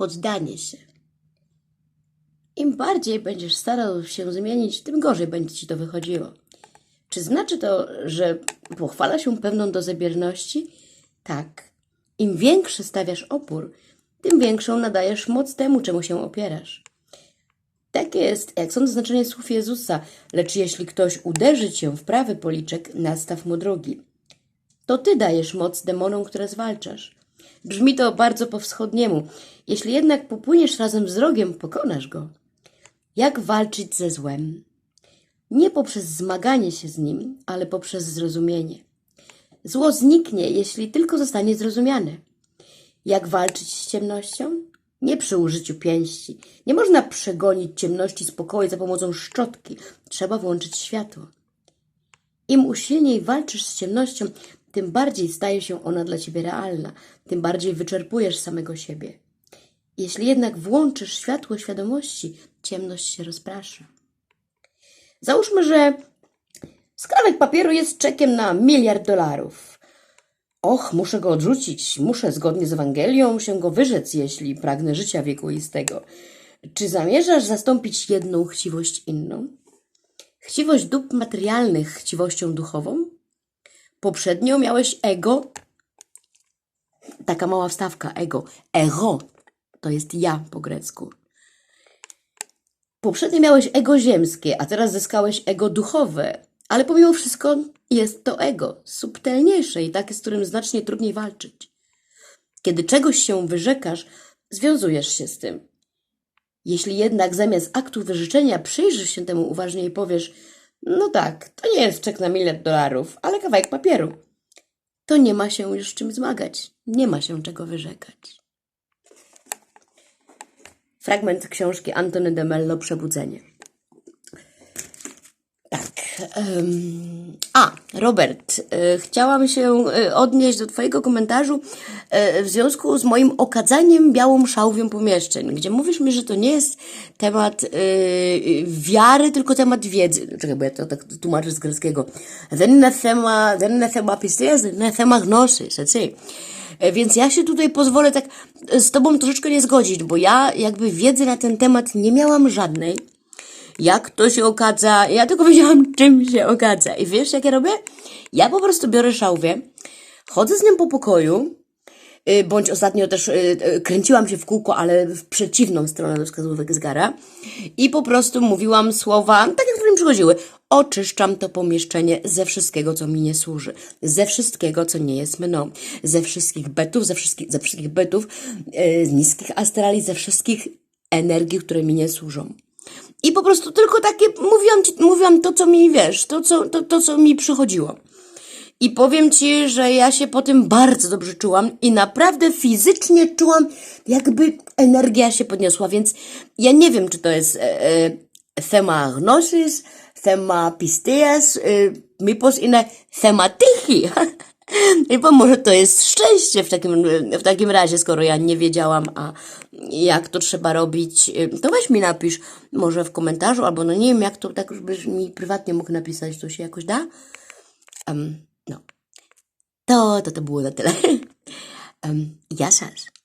poddanie się. Im bardziej będziesz starał się zmienić, tym gorzej będzie ci to wychodziło. Czy znaczy to, że pochwala się pewną dozabierności? Tak. Im większy stawiasz opór, tym większą nadajesz moc temu, czemu się opierasz. Tak jest, jak sądzę znaczenie słów Jezusa, lecz jeśli ktoś uderzy cię w prawy policzek, nastaw mu drugi. To ty dajesz moc demonom, które zwalczasz. Brzmi to bardzo po wschodniemu. Jeśli jednak popłyniesz razem z rogiem, pokonasz go. Jak walczyć ze złem? Nie poprzez zmaganie się z nim, ale poprzez zrozumienie. Zło zniknie, jeśli tylko zostanie zrozumiane. Jak walczyć z ciemnością? Nie przy użyciu pięści. Nie można przegonić ciemności z pokoju za pomocą szczotki. Trzeba włączyć światło. Im usilniej walczysz z ciemnością, tym bardziej staje się ona dla ciebie realna, tym bardziej wyczerpujesz samego siebie. Jeśli jednak włączysz światło świadomości, ciemność się rozprasza. Załóżmy, że skrawek papieru jest czekiem na miliard dolarów. Och, muszę go odrzucić, muszę zgodnie z Ewangelią się go wyrzec, jeśli pragnę życia wiekuistego. Czy zamierzasz zastąpić jedną chciwość inną? Chciwość dóbr materialnych chciwością duchową? Poprzednio miałeś ego, taka mała wstawka, ego, ego, to jest ja po grecku. Poprzednio miałeś ego ziemskie, a teraz zyskałeś ego duchowe, ale pomimo wszystko jest to ego, subtelniejsze i takie, z którym znacznie trudniej walczyć. Kiedy czegoś się wyrzekasz, związujesz się z tym. Jeśli jednak zamiast aktu wyrzeczenia przyjrzysz się temu uważnie i powiesz, no tak, to nie jest czek na miliard dolarów, ale kawałek papieru, to nie ma się już czym zmagać, nie ma się czego wyrzekać. Fragment książki Antony de Mello Przebudzenie. A, Robert, y, chciałam się y, odnieść do Twojego komentarzu y, w związku z moim okadzaniem białą szałwią pomieszczeń, gdzie mówisz mi, że to nie jest temat wiary, tylko temat wiedzy. Czekaj, bo ja to tak tłumaczę z greckiego. Ten tema, ten tema pisteas, ten tema gnosy, rzeczy. Więc ja się tutaj pozwolę tak z Tobą troszeczkę nie zgodzić, bo ja jakby wiedzy na ten temat nie miałam żadnej jak to się okadza? Ja tylko wiedziałam, czym się okadza. I wiesz, jak ja robię? Ja po prostu biorę szałwię, chodzę z nią po pokoju, y, bądź ostatnio też y, y, kręciłam się w kółko, ale w przeciwną stronę do wskazówek zegara i po prostu mówiłam słowa, tak jak które mi przychodziły. Oczyszczam to pomieszczenie ze wszystkiego, co mi nie służy, ze wszystkiego, co nie jest mną, ze wszystkich betów, ze wszystkich, ze wszystkich bytów, y, z niskich astrali, ze wszystkich energii, które mi nie służą. I po prostu tylko takie, mówiłam, ci, mówiłam to, co mi, wiesz, to co, to, to, co mi przychodziło. I powiem ci, że ja się po tym bardzo dobrze czułam i naprawdę fizycznie czułam, jakby energia się podniosła, więc ja nie wiem, czy to jest e, e, thema gnosis, thema pisteas, e, inne thematychi. I bo może to jest szczęście w takim, w takim razie, skoro ja nie wiedziałam, a jak to trzeba robić, to weź mi napisz, może w komentarzu, albo no nie wiem, jak to tak, żebyś mi prywatnie mógł napisać, to się jakoś da. Em, no. To, to to było na tyle. Um, jasas.